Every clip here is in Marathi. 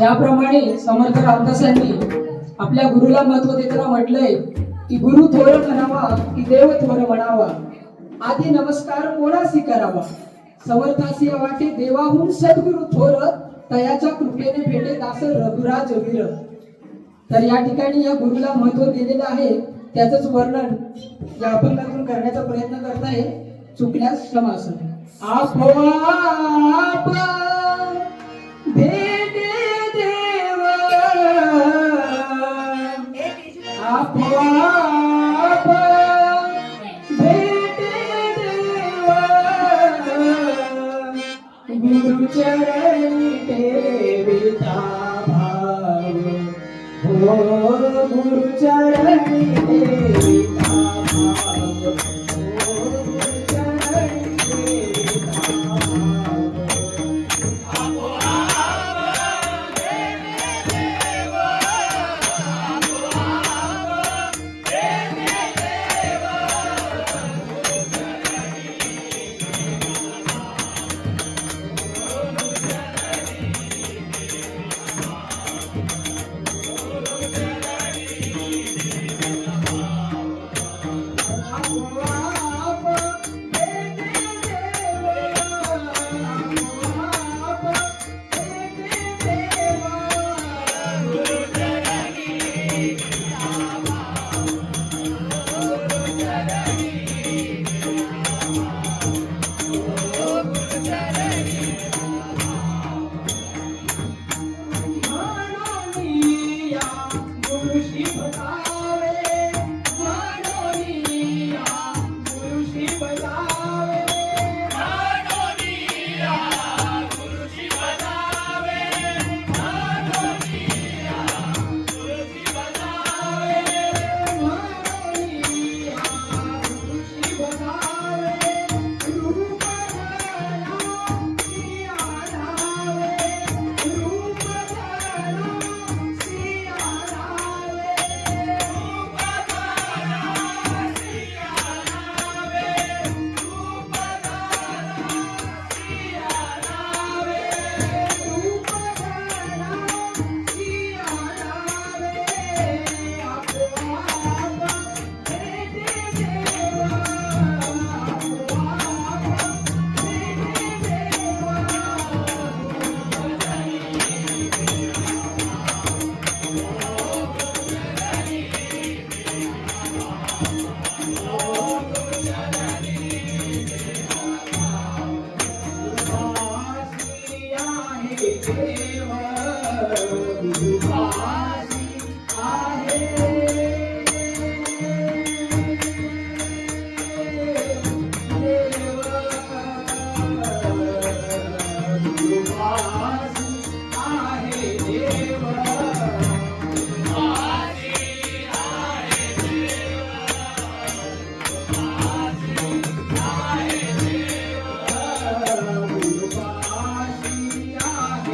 ज्याप्रमाणे समर्थ रामदासांनी आपल्या गुरुला महत्त्व देताना म्हटलंय की गुरु थोर म्हणावा की देव थोर म्हणावा. आधी नमस्कार कोणासी करावा? समर्थासी वाटे देवाहून सद्गुरु थोर तयाच्या कृपेने भेटे दास रघुराज वीर. तर या ठिकाणी या गुरुला महत्त्व दिलेलं आहे त्याच वर्णन या अभंगातून करण्याचा प्रयत्न करत आहे चुकल्यास क्षमा गुरुचरणी ठेविता भाव हो गुरुचरणी ठेविता आहे.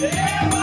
Yeah.